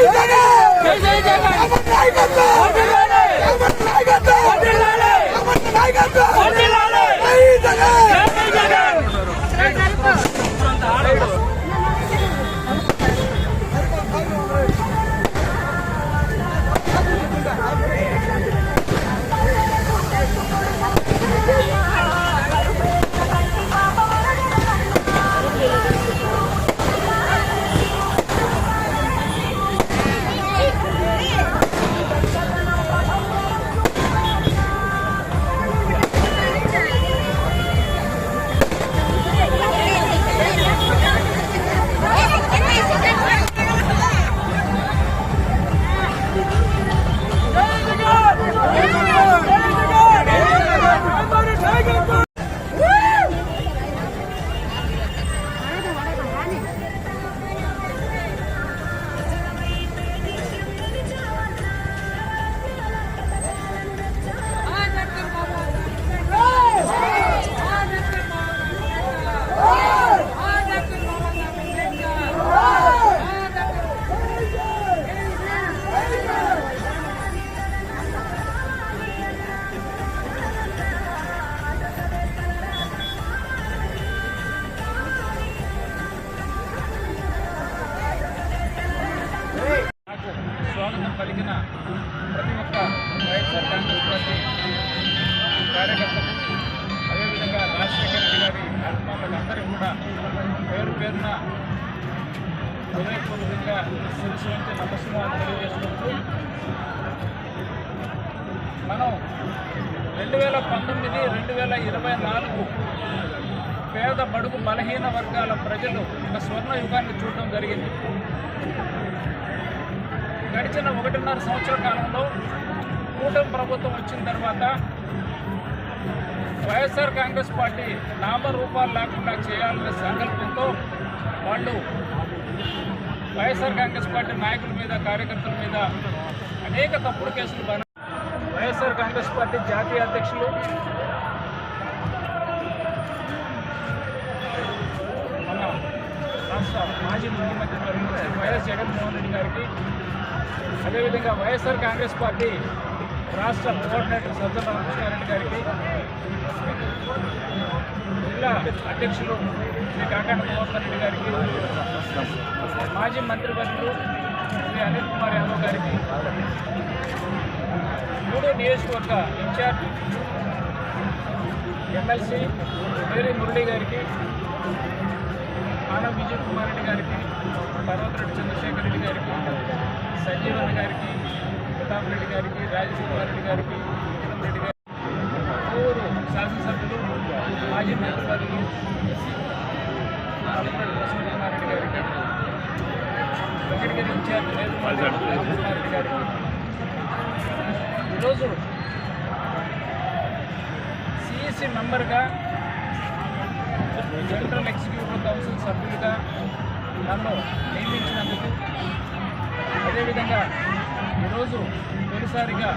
Hey, పేరున హృదయపూర్వకంగా శిరస్సు నమస్కారం తెలియజేసుకుంటూ మనం రెండు వేల పంతొమ్మిది రెండు వేల ఇరవై నాలుగు పేద బడుగు బలహీన వర్గాల ప్రజలు ఒక స్వర్ణ యుగాన్ని చూడటం జరిగింది. గడిచిన ఒకటిన్నర సంవత్సర కాలంలో కూటమి ప్రభుత్వం వచ్చిన తర్వాత వైఎస్ఆర్ కాంగ్రెస్ పార్టీ నామరూపాలు లేకుండా చేయాలనే సంకల్పంతో వాళ్ళు వైఎస్ఆర్ కాంగ్రెస్ పార్టీ నాయకుల మీద కార్యకర్తల మీద అనేక తప్పుడు కేసులు బన వైఎస్ఆర్ కాంగ్రెస్ పార్టీ జాతీయ అధ్యక్షులు మన రాష్ట్ర మాజీ ముఖ్యమంత్రి వైఎస్ జగన్మోహన్ రెడ్డి గారికి. అదేవిధంగా వైఎస్ఆర్ కాంగ్రెస్ పార్టీ రాష్ట్ర కోఆర్డినేటర్ సజ్జల రామకృష్ణారెడ్డి గారికి. జిల్లా అధ్యక్షులు శ్రీ కాకాణ మోహన్ రెడ్డి గారికి మాజీ మంత్రివర్యులు శ్రీ అనిల్ కుమార్ యాదవ్ గారికి మూడో నియోజకవర్గ ఇన్ఛార్జ్ ఎమ్మెల్సీ వేరే మురళి గారికి ఆనం విజయ్ కుమార్ రెడ్డి గారికి పర్వతరెడ్డి చంద్రశేఖర్ రెడ్డి గారికి సంజీవన్ గారికి ప్రతాప్ రెడ్డి గారికి రాజేష్ కుమార్ రెడ్డి గారికి కిరణ్ రెడ్డి గారికి ఊరు శాసనసభ్యులు మాజీ మంత్రివర్యులు రామరెడ్డి గారికి వెంకటగిరి ఇన్ఛార్జ్ నేదుమల్లి గారికి ఈరోజు సిఈసి మెంబర్గా సెంట్రల్ ఎగ్జిక్యూటివ్ కౌన్సిల్ సభ్యులుగా నన్ను నియమించినందుకు అదేవిధంగా ఈరోజు తొలిసారిగా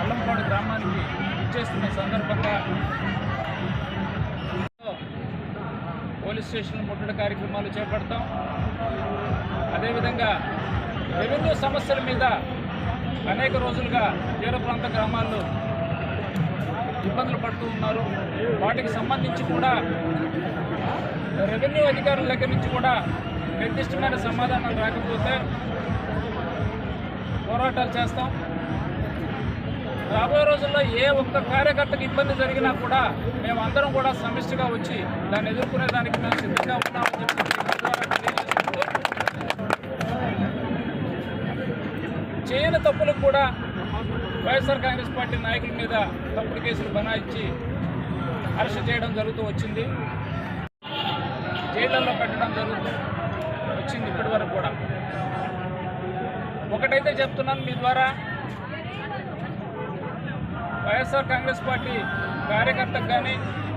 అల్లంపాడు గ్రామానికి ఇచ్చేస్తున్న సందర్భంగా పోలీస్ స్టేషన్ ముట్టడి కార్యక్రమాలు చేపడతాం. అదేవిధంగా రెవెన్యూ సమస్యల మీద అనేక రోజులుగా తీర ప్రాంత గ్రామాల్లో ఇబ్బందులు పడుతూ ఉన్నారు. వాటికి సంబంధించి కూడా రెవెన్యూ అధికారుల దగ్గర నుంచి కూడా నిర్దిష్టమైన సమాధానం రాకపోతే పోరాటాలు చేస్తాం. రాబోయే రోజుల్లో ఏ ఒక్క కార్యకర్తకు ఇబ్బంది జరిగినా కూడా మేమందరం కూడా సమిష్టిగా వచ్చి దాన్ని ఎదుర్కొనే దానికి మేము సిద్ధంగా ఉన్నామని చెప్పి చేయని తప్పులకు కూడా వైఎస్ఆర్ కాంగ్రెస్ పార్టీ నాయకుల మీద తప్పుడు కేసులు బనాయించి అరెస్ట్ చేయడం జరుగుతూ వచ్చింది. జైళ్ళలో పెట్టడం జరుగుతూ వచ్చింది ఇప్పటి వరకు కూడా. ఒకటైతే చెప్తున్నాను మీ ద్వారా వైఎస్ఆర్ కాంగ్రెస్ పార్టీ కార్యకర్తకు కానీ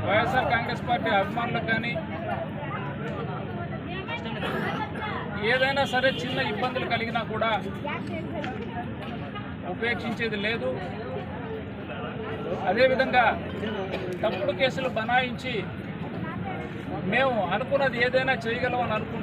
వైఎస్ఆర్ కాంగ్రెస్ పార్టీ అభిమానులకు కానీ ఏదైనా సరే చిన్న ఇబ్బందులు కలిగినా కూడా ఉపేక్షించేది లేదు. అదేవిధంగా తప్పుడు కేసులు బనాయించి మేము అనుకున్నది ఏదైనా చేయగలమని అనుకుంటున్నాం.